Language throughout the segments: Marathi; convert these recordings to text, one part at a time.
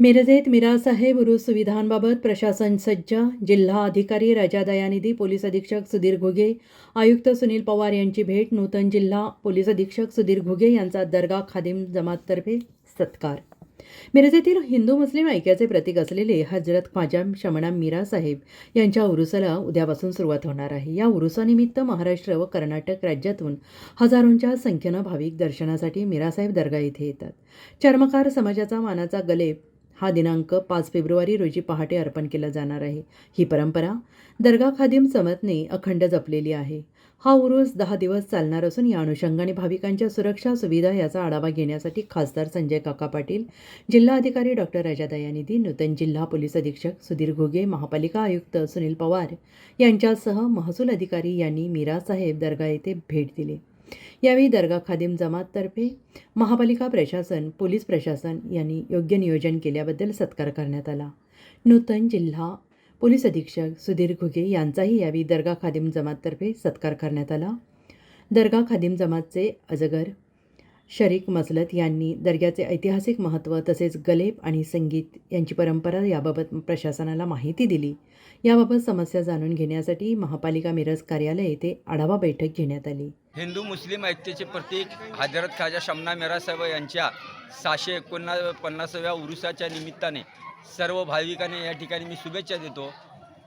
मिरजेत मिरासाहेब उरुस सुविधांबाबत प्रशासन सज्ज जिल्हा अधिकारी राजा दयानिधी पोलीस अधीक्षक सुधीर घुगे आयुक्त सुनील पवार यांची भेट नूतन जिल्हा पोलीस अधीक्षक सुधीर घुगे यांचा दर्गा खादिम जमाततर्फे सत्कार. मिरजेतील हिंदू मुस्लिम ऐक्याचे प्रतीक असलेले हजरत ख्वाजा शमणा मीरा साहेब यांच्या उरुसाला उद्यापासून सुरुवात होणार आहे. या उरुसानिमित्त महाराष्ट्र व कर्नाटक राज्यातून हजारोंच्या संख्येनं भाविक दर्शनासाठी मीरासाहेब दर्गा येथे येतात. चर्मकार समाजाचा मानाचा गलेप हा दिनांक पाच फेब्रुवारी रोजी पहाटे अर्पण केला जाणार आहे. ही परंपरा दर्गा खादिम समतने अखंड जपलेली आहे. हा उरूस दहा दिवस चालणार असून या अनुषंगाने भाविकांच्या सुरक्षा सुविधा याचा आढावा घेण्यासाठी खासदार संजय काका पाटील जिल्हा अधिकारी डॉक्टर राजा दयानिधी नूतन जिल्हा पोलीस अधीक्षक सुधीर घुगे महापालिका आयुक्त सुनील पवार यांच्यासह महसूल अधिकारी यांनी मीरासाहेब दर्गा येथे भेट दिली. यावेळी दर्गा खादिम जमाततर्फे महापालिका प्रशासन पोलीस प्रशासन यांनी योग्य नियोजन केल्याबद्दल सत्कार करण्यात आला. नूतन जिल्हा पोलीस अधीक्षक सुधीर घुगे यांचाही यावेळी दर्गा खादिम जमाततर्फे सत्कार करण्यात आला. दर्गा खादिम जमातचे अजगर शरीक मसलत यांनी दर्ग्याचे ऐतिहासिक महत्त्व तसेच गलेप आणि संगीत यांची परंपरा याबाबत प्रशासनाला माहिती दिली. याबाबत समस्या जाणून घेण्यासाठी महापालिका मिरज कार्यालय येथे आढावा बैठक घेण्यात आली. हिंदू मुस्लिम ऐक्यतेचे प्रतीक हजरत खाजा शमना मिरासाहेब यांच्या सहाशे एकोणा पन्नासाव्या उरुसाच्या निमित्ताने सर्व भाविकांना या ठिकाणी मी शुभेच्छा देतो.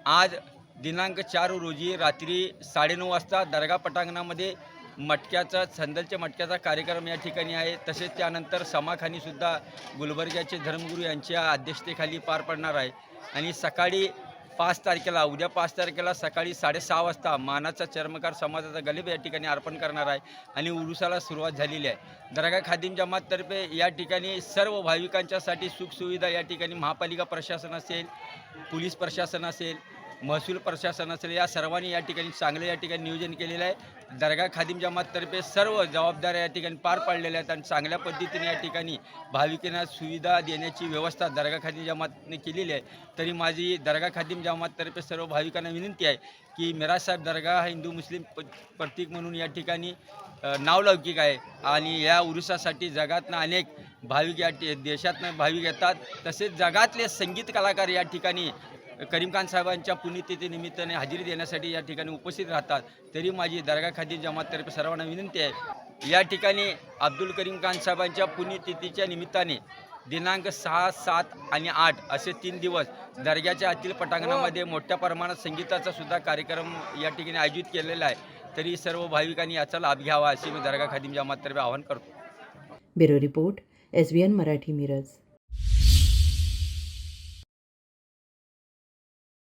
आज दिनांक चार रोजी रात्री साडेनऊ वाजता दर्गा पटांगणामध्ये मटक्याचा संदलच्या मटक्याचा कार्यक्रम या ठिकाणी आहे. तसेच त्यानंतर समाखानीसुद्धा गुलबर्ग्याचे धर्मगुरू यांच्या अध्यक्षतेखाली पार पडणार आहे. आणि सकाळी पाच तारखेला उद्या पाच तारखेला सकाळी साडेसहा वाजता मानाचा चर्मकार समाजाचा गलीब या ठिकाणी अर्पण करणार आहे आणि उरुसाला सुरुवात झालेली आहे. दर्गा खादिम जमाततर्फे या ठिकाणी सर्व भाविकांच्यासाठी सुखसुविधा या ठिकाणी महापालिका प्रशासन असेल पोलीस प्रशासन असेल महसूल प्रशासन असेल या सर्वांनी या ठिकाणी चांगलं या ठिकाणी नियोजन केलेलं आहे. दर्गा खादिम जमाततर्फे सर्व जबाबदाऱ्या या ठिकाणी पार पाडलेल्या आहेत आणि चांगल्या पद्धतीने या ठिकाणी भाविकांना सुविधा देण्याची व्यवस्था दर्गा खादिम जमातने केलेली आहे. तरी माझी दर्गा खादिम जमाततर्फे सर्व भाविकांना विनंती आहे की मिराजसाहेब दर्गा हा हिंदू मुस्लिम प प्रतीक म्हणून या ठिकाणी नावलौकिक आहे आणि या उरुसासाठी जगातनं अनेक भाविक या देशातनं भाविक येतात. तसेच जगातले संगीत कलाकार या ठिकाणी करीम खान साहेबांच्या पुण्यतिथी निमित्ताने हजेरी देण्यासाठी या ठिकाणी उपस्थित राहतात. तरी माझी दर्गा खादी जमाततर्फे सर्वांना विनंती आहे. या ठिकाणी अब्दुल करीम खान साहेबांच्या पुण्यतिथीच्या निमित्ताने दिनांक सहा सात आणि आठ असे तीन दिवस दर्ग्याच्या आतील पटांगणामध्ये मोठ्या प्रमाणात संगीताचा सुद्धा कार्यक्रम या ठिकाणी आयोजित केलेला आहे. तरी सर्व भाविकांनी याचा लाभ घ्यावा असे मी दर्गा खादीम जमाततर्फे आवाहन करतो. Bureau report S B N Marathi Miraj.